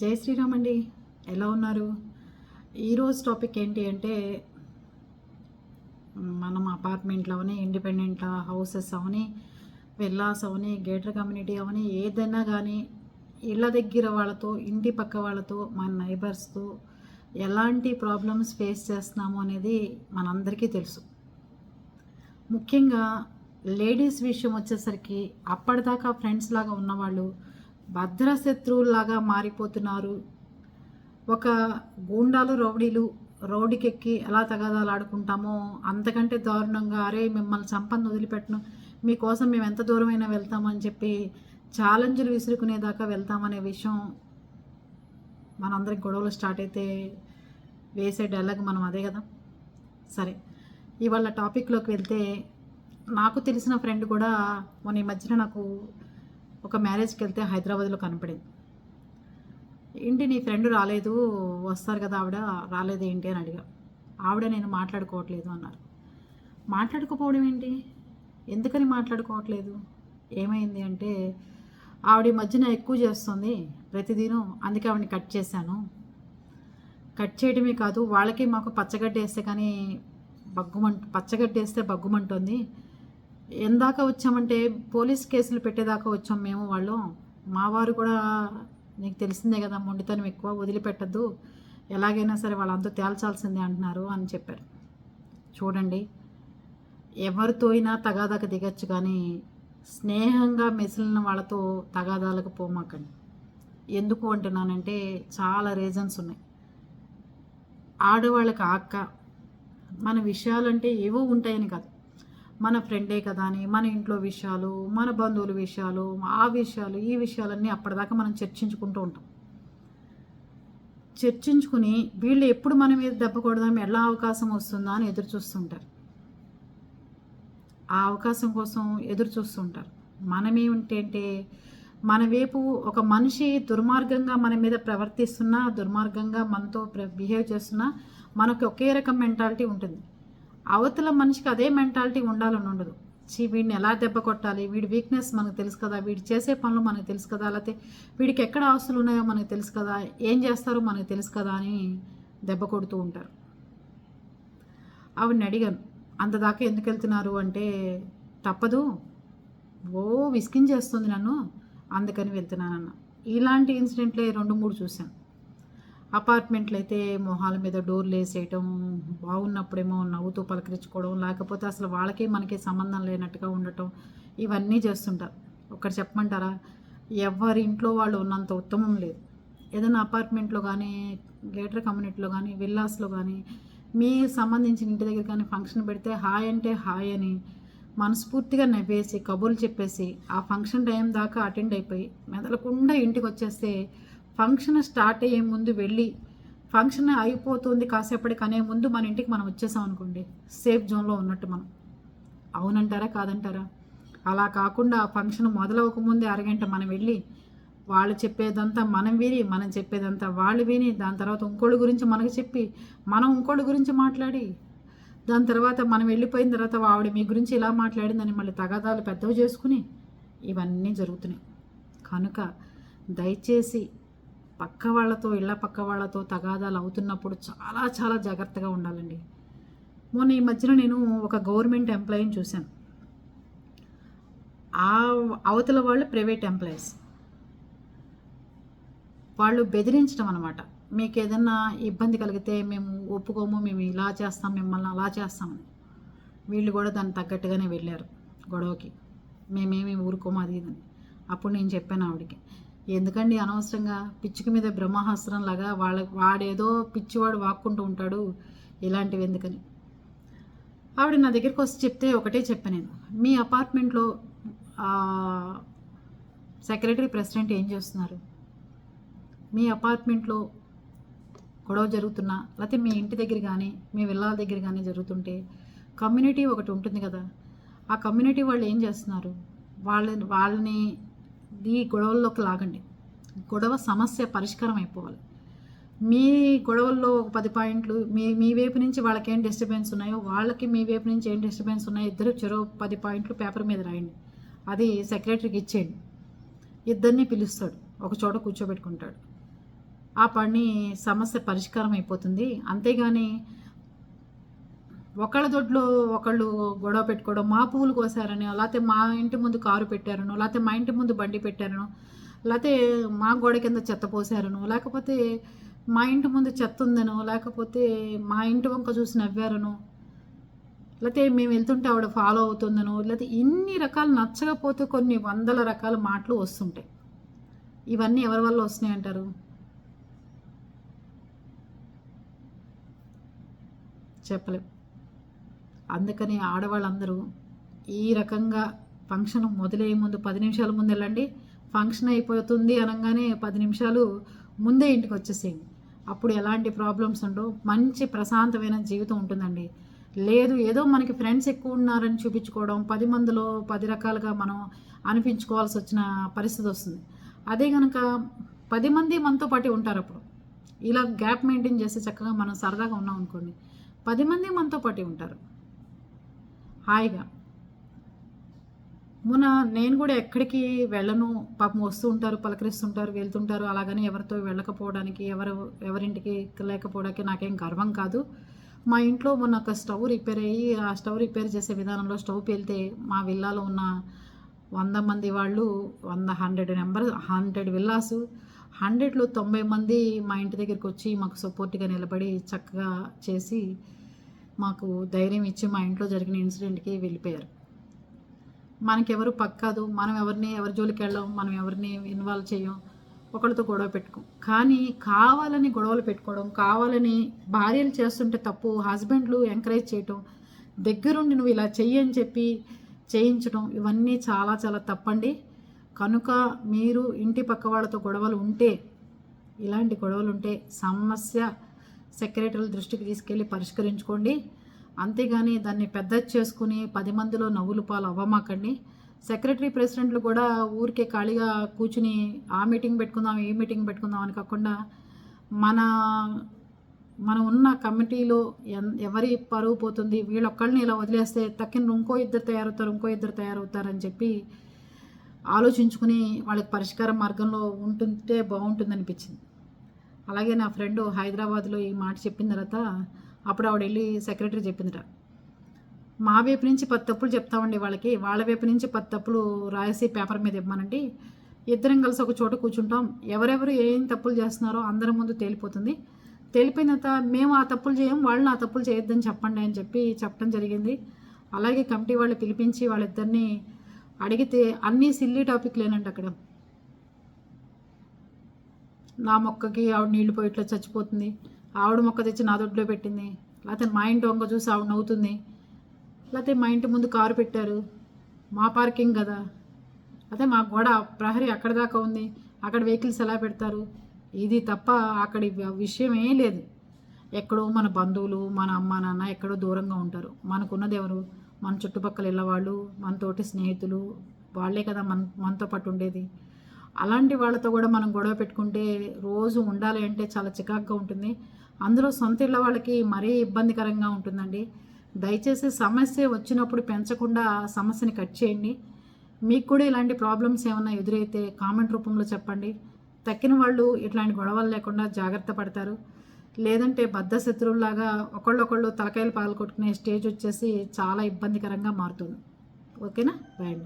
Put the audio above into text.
జై శ్రీరామ్ అండి. ఎలా ఉన్నారు? ఈరోజు టాపిక్ ఏంటి అంటే మనం అపార్ట్మెంట్లో అవని ఇండిపెండెంట్ హౌసెస్ అవని విల్లాస్ అవని గేటర్ కమ్యూనిటీ అవని ఏదైనా కానీ ఇళ్ళ దగ్గర వాళ్ళతో ఇంటి పక్క వాళ్ళతో మన నైబర్స్తో ఎలాంటి ప్రాబ్లమ్స్ ఫేస్ చేస్తున్నాము అనేది మనందరికీ తెలుసు. ముఖ్యంగా లేడీస్ విషయం వచ్చేసరికి అప్పటిదాకా ఫ్రెండ్స్ లాగా ఉన్నవాళ్ళు భద్రశత్రువుల్లాగా మారిపోతున్నారు. ఒక గూండాలు రౌడీలు రౌడీకెక్కి ఎలా తగాదాలు ఆడుకుంటామో అంతకంటే దారుణంగా అరే మిమ్మల్ని సంపన్న వదిలిపెట్టను మీకోసం మేము ఎంత దూరమైనా వెళ్తామని చెప్పి ఛాలెంజ్లు విసురుకునేదాకా వెళ్తామనే విషయం మనందరికి గొడవలు స్టార్ట్ అయితే వేసే డైలాగ్ మనం అదే కదా? సరే ఇవాళ టాపిక్లోకి వెళ్తే నాకు తెలిసిన ఫ్రెండ్ కూడా మొన్న ఈ మధ్యన నాకు ఒక మ్యారేజ్కి వెళ్తే హైదరాబాద్లో కనపడింది. ఏంటి నీ ఫ్రెండ్ రాలేదు వస్తారు కదా ఆవిడ రాలేదు ఏంటి అని అడిగా. ఆవిడ నేను మాట్లాడుకోవట్లేదు అన్నారు. మాట్లాడుకోపోవడం ఏంటి? ఎందుకని మాట్లాడుకోవట్లేదు? ఏమైంది అంటే ఆవిడ మధ్యన ఎక్కువ చేస్తుంది ప్రతిదినం అందుకే ఆవిడని కట్ చేశాను. కట్ చేయడమే కాదు వాళ్ళకి మాకు పచ్చగడ్డ వేస్తే కానీ బగ్గుమంట పచ్చగడ్డ వేస్తే బగ్గుమంటుంది. ఎందాక వచ్చామంటే పోలీస్ కేసులు పెట్టేదాకా వచ్చాం మేము వాళ్ళు. మా వారు కూడా నీకు తెలిసిందే కదా మొండితనం ఎక్కువ వదిలిపెట్టద్దు. ఎలాగైనా సరే వాళ్ళంతా తేల్చాల్సిందే అంటున్నారు అని చెప్పారు. చూడండి ఎవరితో అయినా తగాదాకు దిగచ్చు కానీ స్నేహంగా మెసిలిన వాళ్ళతో తగాదాలకు పోమాకండి. ఎందుకు అంటున్నానంటే చాలా రీజన్స్ ఉన్నాయి. ఆడవాళ్ళకి అక్క మన విషయాలంటే ఏవో ఉంటాయని కాదు. మన ఫ్రెండే కదా అని మన ఇంట్లో విషయాలు మన బంధువుల విషయాలు ఆ విషయాలు ఈ విషయాలన్నీ అప్పటిదాకా మనం చర్చించుకుంటూ ఉంటాం. చర్చించుకుని వీళ్ళు ఎప్పుడు మన మీద దెబ్బ కొడదాం ఎలా అవకాశం వస్తుందా అని ఎదురు చూస్తుంటారు. ఆ అవకాశం కోసం ఎదురు చూస్తుంటారు. మనమేమిటంటే మన వైపు ఒక మనిషి దుర్మార్గంగా మన మీద ప్రవర్తిస్తున్నా దుర్మార్గంగా మనతో బిహేవ్ చేస్తున్నా మనకు ఒకే రకం మెంటాలిటీ ఉంటుంది. అవతల మనిషికి అదే మెంటాలిటీ ఉండాలని ఉండదు. చీ వీడిని ఎలా దెబ్బ కొట్టాలి? వీడి వీక్నెస్ మనకు తెలుసు కదా. వీడు చేసే పనులు మనకు తెలుసు కదా. లేకపోతే వీడికి ఎక్కడ ఆస్తులు ఉన్నాయో మనకు తెలుసు కదా. ఏం చేస్తారో మనకు తెలుసు కదా అని దెబ్బ కొడుతూ ఉంటారు. ఆవిడని అడిగాను అంత దాకా ఎందుకు వెళ్తున్నారు? అంటే తప్పదు. ఓ విసికించేస్తుంది నన్ను. అందుకని వెళ్తున్నానన్న. ఇలాంటి ఇన్సిడెంట్లే రెండు మూడు చూశాను. అపార్ట్మెంట్లు అయితే మొహాల మీద డోర్లు వేసేయటం బాగున్నప్పుడేమో నవ్వుతూ పలకరించుకోవడం లేకపోతే అసలు వాళ్ళకే మనకి సంబంధం లేనట్టుగా ఉండటం ఇవన్నీ చేస్తుంటారు. ఒకటి చెప్పమంటారా? ఎవరి ఇంట్లో వాళ్ళు ఉన్నంత ఉత్తమం లేదు. ఏదైనా అపార్ట్మెంట్లో కానీ గేటర్ కమ్యూనిటీలో కానీ విల్లాస్లో కానీ మీ సంబంధించిన ఇంటి దగ్గర కానీ ఫంక్షన్ పెడితే హాయ్ అంటే హాయ్ అని మనస్ఫూర్తిగా నవ్వేసి కబుర్లు చెప్పేసి ఆ ఫంక్షన్ టైం దాకా అటెండ్ అయిపోయి మెదలకుండా ఇంటికి వచ్చేస్తే ఫంక్షన్ స్టార్ట్ అయ్యే ముందు వెళ్ళి ఫంక్షన్ అయిపోతుంది కాసేపటికి అనే ముందు మన ఇంటికి మనం వచ్చేసాం అనుకోండి. సేఫ్ జోన్లో ఉన్నట్టు మనం. అవునంటారా? కాదంటారా? అలా కాకుండా ఫంక్షన్ మొదలవకముందే అరగంట మనం వెళ్ళి వాళ్ళు చెప్పేదంతా మనం విని మనం చెప్పేదంతా వాళ్ళు విని దాని తర్వాత ఇంకోళ్ళ గురించి మనకు చెప్పి మనం ఇంకోళ్ళ గురించి మాట్లాడి దాని తర్వాత మనం వెళ్ళిపోయిన తర్వాత ఆవిడ మీ గురించి ఇలా మాట్లాడిందని మళ్ళీ తగాదాలు పెద్దవి చేసుకుని ఇవన్నీ జరుగుతున్నాయి. కనుక దయచేసి పక్క వాళ్ళతో ఇళ్ళ పక్క వాళ్ళతో తగాదాలు అవుతున్నప్పుడు చాలా చాలా జాగ్రత్తగా ఉండాలండి. మొన్న ఈ మధ్యన నేను ఒక గవర్నమెంట్ ఎంప్లాయీని చూశాను. ఆ అవతల వాళ్ళు ప్రైవేట్ ఎంప్లాయీస్. వాళ్ళు బెదిరించడం అనమాట మీకు ఏదన్నా ఇబ్బంది కలిగితే మేము ఒప్పుకోము మేము ఇలా చేస్తాం మిమ్మల్ని అలా చేస్తామని. వీళ్ళు కూడా దాన్ని తగ్గట్టుగానే వెళ్ళారు గొడవకి. మేమేమి ఊరుకోము అది ఇదని అప్పుడు నేను చెప్పాను ఆవిడకి. ఎందుకండి అనవసరంగా? పిచ్చుక మీద బ్రహ్మాస్త్రం లాగా వాళ్ళ వాడేదో పిచ్చివాడు వాక్కుంటూ ఉంటాడు ఇలాంటివి ఎందుకని ఆవిడ నా దగ్గరికి వచ్చి చెప్తే ఒకటే చెప్పాను నేను. మీ అపార్ట్మెంట్లో సెక్రటరీ ప్రెసిడెంట్ ఏం చేస్తున్నారు? మీ అపార్ట్మెంట్లో గొడవ జరుగుతున్నా లేకపోతే మీ ఇంటి దగ్గర కానీ మీ విల్లాల దగ్గర కానీ జరుగుతుంటే కమ్యూనిటీ ఒకటి ఉంటుంది కదా? ఆ కమ్యూనిటీ వాళ్ళు ఏం చేస్తున్నారు? వాళ్ళని వాళ్ళని ఈ గొడవల్లోకి లాగండి. గొడవ సమస్య పరిష్కారం అయిపోవాలి. మీ గొడవల్లో ఒక పది పాయింట్లు మీ మీ వైపు నుంచి వాళ్ళకి ఏం డిస్టర్బెన్స్ ఉన్నాయో వాళ్ళకి మీ వైపు నుంచి ఏం డిస్టర్బెన్స్ ఉన్నాయో ఇద్దరు చెరో పది పాయింట్లు పేపర్ మీద రాయండి. అది సెక్రటరీకి ఇచ్చేయండి. ఇద్దరిని పిలుస్తాడు. ఒక చోట కూర్చోబెట్టుకుంటాడు. ఆ పని సమస్య పరిష్కారం అయిపోతుంది. అంతేగాని ఒకళ్ళ దొడ్లో ఒకళ్ళు గొడవ పెట్టుకోవడం మా పువ్వులు కోసారని లేకపోతే మా ఇంటి ముందు కారు పెట్టారనో లేకపోతే మా ఇంటి ముందు బండి పెట్టారనో లేకపోతే మా గోడ కింద చెత్త పోసారనో లేకపోతే మా ఇంటి ముందు చెత్త ఉందనో లేకపోతే మా ఇంటి వంక చూసి నవ్వారనో లేకపోతే మేము వెళ్తుంటే ఆవిడ ఫాలో అవుతుందనో లేకపోతే ఇన్ని రకాలు నచ్చకపోతే కొన్ని వందల రకాల మాటలు వస్తుంటాయి. ఇవన్నీ ఎవరి వల్ల వస్తున్నాయి అంటారు? చెప్పలేం. అందుకని ఆడవాళ్ళందరూ ఈ రకంగా ఫంక్షన్ మొదలయ్యే ముందు పది నిమిషాల ముందు వెళ్ళండి. ఫంక్షన్ అయిపోతుంది అనగానే పది నిమిషాలు ముందే ఇంటికి వచ్చేసేయండి. అప్పుడు ఎలాంటి ప్రాబ్లమ్స్ ఉండవు. మంచి ప్రశాంతమైన జీవితం ఉంటుందండి. లేదు ఏదో మనకి ఫ్రెండ్స్ ఎక్కువ ఉన్నారని చూపించుకోవడం పది మందిలో పది రకాలుగా మనం అనిపించుకోవాల్సి వచ్చిన పరిస్థితి వస్తుంది. అదే కనుక పది మంది మనతో పాటు ఉంటారు అప్పుడు. ఇలా గ్యాప్ మెయింటైన్ చేస్తే చక్కగా మనం సరదాగా ఉన్నాం అనుకోండి. పది మంది మనతో పాటు ఉంటారు. హాయిగా. మొన్న నేను కూడా ఎక్కడికి వెళ్ళను. పాపం వస్తూ ఉంటారు పలకరిస్తుంటారు వెళ్తుంటారు. అలాగని ఎవరితో వెళ్ళకపోవడానికి ఎవరు ఎవరింటికి లేకపోవడానికి నాకేం గర్వం కాదు. మా ఇంట్లో మొన్న ఒక స్టవ్ రిపేర్ అయ్యి ఆ స్టవ్ రిపేర్ చేసే విధానంలో స్టవ్ పేలితే మా విల్లాలో ఉన్న వంద మంది వాళ్ళు వంద హండ్రెడ్ నెంబర్ హండ్రెడ్ విల్లాసు హండ్రెడ్లో తొంభై మంది మా ఇంటి దగ్గరికి వచ్చి మాకు సపోర్ట్గా నిలబడి చక్కగా చేసి మాకు ధైర్యం ఇచ్చి మా ఇంట్లో జరిగిన ఇన్సిడెంట్కి వెళ్ళిపోయారు. మనకెవరు పక్కాదు మనం ఎవరిని ఎవరి జోలికి వెళ్ళాం మనం ఎవరిని ఇన్వాల్వ్ చేయం ఒకరితో గొడవ పెట్టుకోం. కానీ కావాలని గొడవలు పెట్టుకోవడం కావాలని భార్యలు చేస్తుంటే తప్పు హస్బెండ్లు ఎంకరేజ్ చేయటం దగ్గరుండి నువ్వు ఇలా చెయ్యి అని చెప్పి చేయించడం ఇవన్నీ చాలా చాలా తప్పండి. కనుక మీరు ఇంటి పక్క వాళ్ళతో గొడవలు ఉంటే ఇలాంటి గొడవలు ఉంటే సమస్య సెక్రటరీల దృష్టికి తీసుకెళ్ళి పరిష్కరించుకోండి. అంతేగాని దాన్ని పెద్ద చేసుకుని పది మందిలో నవ్వులు పాలు అవ్వమాకండి. సెక్రటరీ ప్రెసిడెంట్లు కూడా ఊరికే ఖాళీగా కూర్చుని ఆ మీటింగ్ పెట్టుకుందాం ఈ మీటింగ్ పెట్టుకుందాం అని కాకుండా మన మనం ఉన్న కమిటీలో ఎన్ ఎవరి పరువు పోతుంది వీళ్ళొక్కళ్ళని ఇలా వదిలేస్తే తక్కిన ఇంకో ఇద్దరు తయారవుతారు ఇంకో ఇద్దరు తయారవుతారని చెప్పి ఆలోచించుకుని వాళ్ళకి పరిష్కార మార్గంలో ఉంటుంటే బాగుంటుంది అనిపించింది అలాగే నా ఫ్రెండ్ హైదరాబాద్లో ఈ మాట చెప్పిన తర్వాత అప్పుడు ఆవిడ వెళ్ళి సెక్రటరీ చెప్పిందిట. మా వైపు నుంచి పది తప్పులు చెప్తామండి వాళ్ళకి వాళ్ళ వైపు నుంచి పది తప్పులు రాసి పేపర్ మీద ఇవ్వమనండి. ఇద్దరం కలిసి ఒక చోట కూర్చుంటాం. ఎవరెవరు ఏం తప్పులు చేస్తున్నారో అందరి ముందు తేలిపోతుంది. తేలిపోయిన తర్వాత మేము ఆ తప్పులు చేయం వాళ్ళు ఆ తప్పులు చేయొద్దని చెప్పండి అని చెప్పి చెప్పడం జరిగింది. అలాగే కమిటీ వాళ్ళు పిలిపించి వాళ్ళిద్దరిని అడిగితే అన్నీ సిల్లీ టాపిక్లేనండి అక్కడ. నా మొక్కకి ఆవిడ నీళ్ళు పోయిట్లో చచ్చిపోతుంది. ఆవిడ మొక్క తెచ్చి నా దొడ్లో పెట్టింది. లేకపోతే మా ఇంటి వంక చూసి ఆవిడ నవ్వుతుంది. లేకపోతే మా ఇంటి ముందు కారు పెట్టారు. మా పార్కింగ్ కదా. అదే మా గోడ ప్రహరీ అక్కడ దాకా ఉంది. అక్కడ వెహికల్స్ ఎలా పెడతారు? ఇది తప్ప అక్కడి విషయం ఏం లేదు. ఎక్కడో మన బంధువులు మన అమ్మ నాన్న ఎక్కడో దూరంగా ఉంటారు. మనకున్నది ఎవరు? మన చుట్టుపక్కల ఇళ్ళవాళ్ళు మనతోటి స్నేహితులు. వాళ్ళే కదా మన మనతో పాటు ఉండేది. అలాంటి వాళ్ళతో కూడా మనం గొడవ పెట్టుకుంటే రోజు ఉండాలి అంటే చాలా చికాకుగా ఉంటుంది. అందులో సొంత ఇళ్ళ వాళ్ళకి మరీ ఇబ్బందికరంగా ఉంటుందండి. దయచేసి సమస్య వచ్చినప్పుడు పెంచకుండా సమస్యని కట్ చేయండి. మీకు కూడా ఇలాంటి ప్రాబ్లమ్స్ ఏమైనా ఎదురైతే కామెంట్ రూపంలో చెప్పండి. తక్కిన వాళ్ళు ఇట్లాంటి గొడవలు లేకుండా జాగ్రత్త పడతారు. లేదంటే బద్ధ శత్రువులాగా ఒకళ్ళొకళ్ళు తలకాయలు పాలు కొట్టుకునే స్టేజ్ వచ్చేసి చాలా ఇబ్బందికరంగా మారుతుంది. ఓకేనా? బాయ్